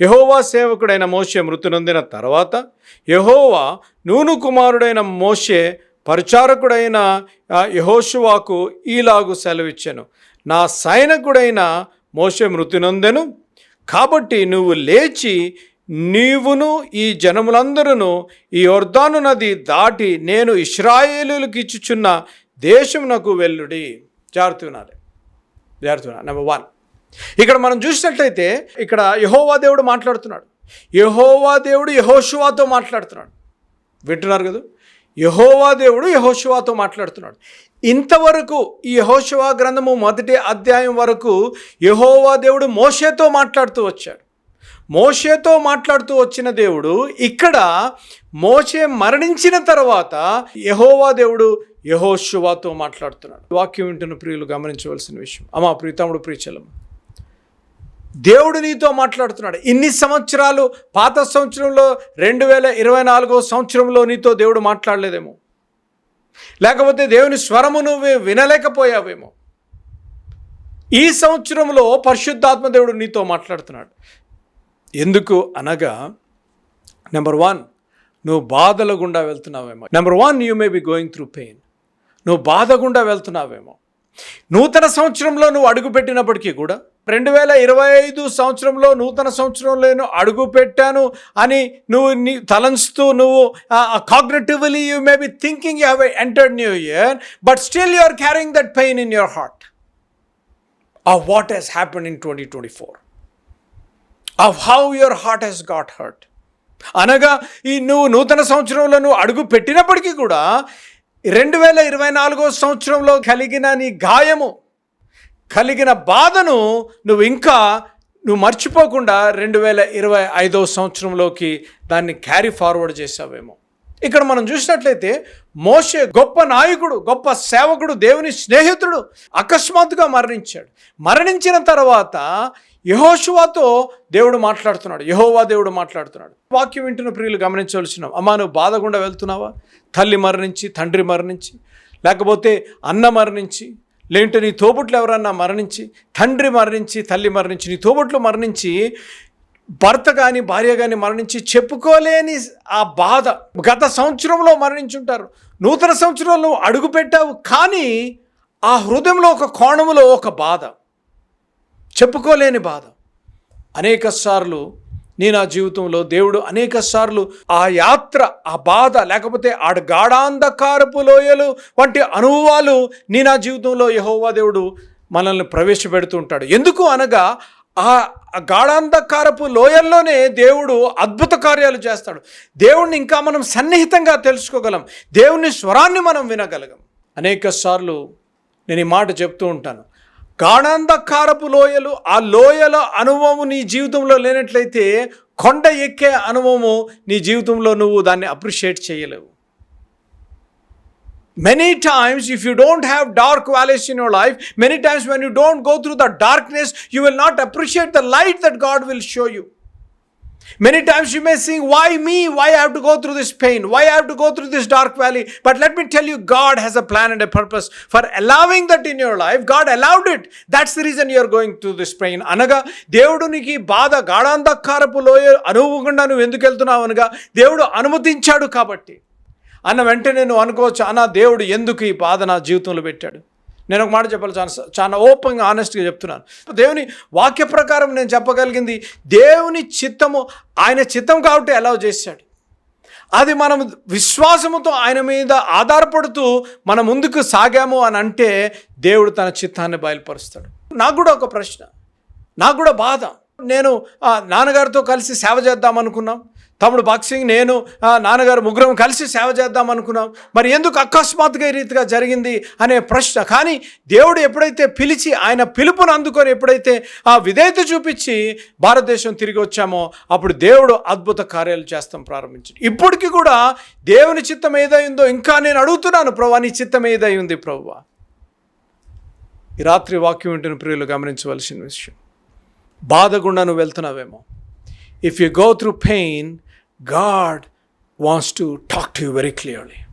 యహోవా సేవకుడైన మోషే మృతి నొందిన తర్వాత యహోవా నూను కుమారుడైన మోషే పరిచారకుడైన యహోషువాకు ఈలాగు సెలవిచ్చాను. నా సైనికుడైన మోషే మృతి నొందెను. కాబట్టి నువ్వు లేచి నీవును ఈ జనములందరూ ఈ యొర్దాను నది దాటి నేను ఇస్రాయేలులకు ఇచ్చుచున్న దేశమునకు వెల్లుడి జాగ్రత్త వినాలి జాగ్రత్త నెంబర్ వన్ ఇక్కడ మనం చూసినట్లయితే ఇక్కడ యహోవా దేవుడు మాట్లాడుతున్నాడు. యహోవా దేవుడు యహోషువాతో మాట్లాడుతున్నాడు. వింటున్నారు కదా? యహోవా దేవుడు యహోషువాతో మాట్లాడుతున్నాడు. ఇంతవరకు ఈ యహోషువా గ్రంథము మొదటి అధ్యాయం వరకు యహోవా దేవుడు మోషేతో మాట్లాడుతూ వచ్చాడు. మోషేతో మాట్లాడుతూ వచ్చిన దేవుడు ఇక్కడ మోషే మరణించిన తర్వాత యహోవా దేవుడు యహోషువాతో మాట్లాడుతున్నాడు. వాక్యం వింటున్న ప్రియులు గమనించవలసిన విషయం. అమ్మా ప్రీతముడు ప్రీచలం దేవుడు నీతో మాట్లాడుతున్నాడు. ఇన్ని సంవత్సరాలు పాత సంవత్సరంలో రెండు వేల ఇరవై నాలుగో సంవత్సరంలో నీతో దేవుడు మాట్లాడలేదేమో. లేకపోతే దేవుని స్వరము నువ్వు వినలేకపోయావేమో. ఈ సంవత్సరంలో పరిశుద్ధాత్మ దేవుడు నీతో మాట్లాడుతున్నాడు. ఎందుకు అనగా నెంబర్ వన్ నువ్వు బాధల గుండా వెళ్తున్నావేమో. Number one you may be going through pain. నువ్వు బాధ గుండా వెళ్తున్నావేమో. నూతన సంవత్సరంలో నువ్వు అడుగుపెట్టినప్పటికీ కూడా రెండు వేల ఇరవై ఐదు సంవత్సరంలో నూతన సంవత్సరంలో నేను అడుగు పెట్టాను అని నువ్వు నీ తలంచుతూ నువ్వు cognitively you may be thinking you have entered new year but still you are carrying that pain in your heart of what has happen in twenty twenty four of how your heart has got hurt అనగా ఈ నువ్వు నూతన సంవత్సరంలో నువ్వు అడుగు పెట్టినప్పటికీ కూడా రెండు వేల ఇరవై నాలుగో సంవత్సరంలో కలిగిన నీ గాయము కలిగిన బాధను నువ్వు ఇంకా నువ్వు మర్చిపోకుండా రెండు వేల ఇరవై ఐదో సంవత్సరంలోకి దాన్ని క్యారీ ఫార్వర్డ్ చేసావేమో ఇక్కడ మనం చూసినట్లయితే మోషే గొప్ప నాయకుడు గొప్ప సేవకుడు దేవుని స్నేహితుడు అకస్మాత్తుగా మరణించాడు. మరణించిన తర్వాత యహోషువాతో దేవుడు మాట్లాడుతున్నాడు. యహోవా దేవుడు మాట్లాడుతున్నాడు. వాక్యం వింటున్న ప్రియులు గమనించవలసిన అమ్మా నువ్వు బాధకుండా వెళ్తున్నావా? తల్లి మరణించి తండ్రి మరణించి లేకపోతే అన్న మరణించి లేదంటే నీ తోబుట్లు ఎవరన్నా మరణించి తండ్రి మరణించి తల్లి మరణించి నీ తోబుట్లు మరణించి భర్త కానీ భార్య కానీ మరణించి చెప్పుకోలేని ఆ బాధ. గత సంవత్సరంలో మరణించుంటారు. నూతన సంవత్సరంలో అడుగు పెట్టావు కానీ ఆ హృదయంలో ఒక కోణంలో ఒక బాధ. చెప్పుకోలేని బాధ. అనేక సార్లు నీ నా జీవితంలో దేవుడు అనేక సార్లు ఆ యాత్ర ఆ బాధ లేకపోతే ఆ గాఢాంధకారపు లోయలు వంటి అనుభవాలు నీ నా జీవితంలో యహోవా దేవుడు మనల్ని ప్రవేశపెడుతూ ఉంటాడు. ఎందుకు అనగా ఆ గాఢాంధకారపు లోయల్లోనే దేవుడు అద్భుత కార్యాలు చేస్తాడు. దేవుణ్ణి ఇంకా మనం సన్నిహితంగా తెలుసుకోగలం. దేవుని స్వరాన్ని మనం వినగలగం. అనేక సార్లు నేను ఈ మాట చెప్తూ ఉంటాను. గాఢంధకారపు లోయలు ఆ లోయల అనుభవము నీ జీవితంలో లేనట్లయితే కొండ ఎక్కే అనుభవము నీ జీవితంలో నువ్వు దాన్ని అప్రిషియేట్ చేయలేవు. Many times if you don't have dark valleys in your life many times when you don't go through the darkness you will not appreciate the light that God will show you many times you may think why me why i have to go through this pain why i have to go through this dark valley but let me tell you god has a plan and a purpose for allowing that in your life god allowed it that's the reason you are going through this pain అనగా దేవుడు నీకు ఈ బాధ గాఢాంధకారపు లోయ అనుభవకుండా నువ్వు ఎందుకు వెళ్తున్నావు అనగా దేవుడు అనుమతించాడు కాబట్టి అన్న వెంటనే నువ్వు అనుకోవచ్చు అన్న దేవుడు ఎందుకు ఈ బాధ నా జీవితంలో పెట్టాడు నేను ఒక మాట చెప్పాలి చాలా చాలా ఓపెన్గా ఆనెస్ట్గా చెప్తున్నాను. దేవుని వాక్య ప్రకారం నేను చెప్పగలిగింది దేవుని చిత్తము ఆయన చిత్తం కాబట్టి అలౌ చేశాడు. అది మనం విశ్వాసముతో ఆయన మీద ఆధారపడుతూ మనం ముందుకు సాగాము అని అంటే దేవుడు తన చిత్తాన్ని బయలుపరుస్తాడు. నాకు కూడా ఒక ప్రశ్న నాకు కూడా బాధ. నేను నాన్నగారితో కలిసి సేవ చేద్దాం అనుకున్నాం తమ్ముడు బాక్సింగ్ నేను నాన్నగారు ముగ్గురం కలిసి సేవ చేద్దాం అనుకున్నాం. మరి ఎందుకు అకస్మాత్తుగా ఈ రీతిగా జరిగింది అనే ప్రశ్న. కానీ దేవుడు ఎప్పుడైతే పిలిచి ఆయన పిలుపును అందుకొని ఎప్పుడైతే ఆ విధేయత చూపించి భారతదేశం తిరిగి వచ్చామో అప్పుడు దేవుడు అద్భుత కార్యాలు చేస్తాం ప్రారంభించాడు. ఇప్పటికీ కూడా దేవుని చిత్తం ఏదైందో ఇంకా నేను అడుగుతున్నాను ప్రభు నీ చిత్తం ఏదై ఉంది ప్రభువా ఈ రాత్రి వాక్యం వింటున్న ప్రియులు గమనించవలసిన విషయం. బాధ గుండా నువ్వు వెళ్తున్నావేమో? if you go through pain, God wants to talk to you very clearly.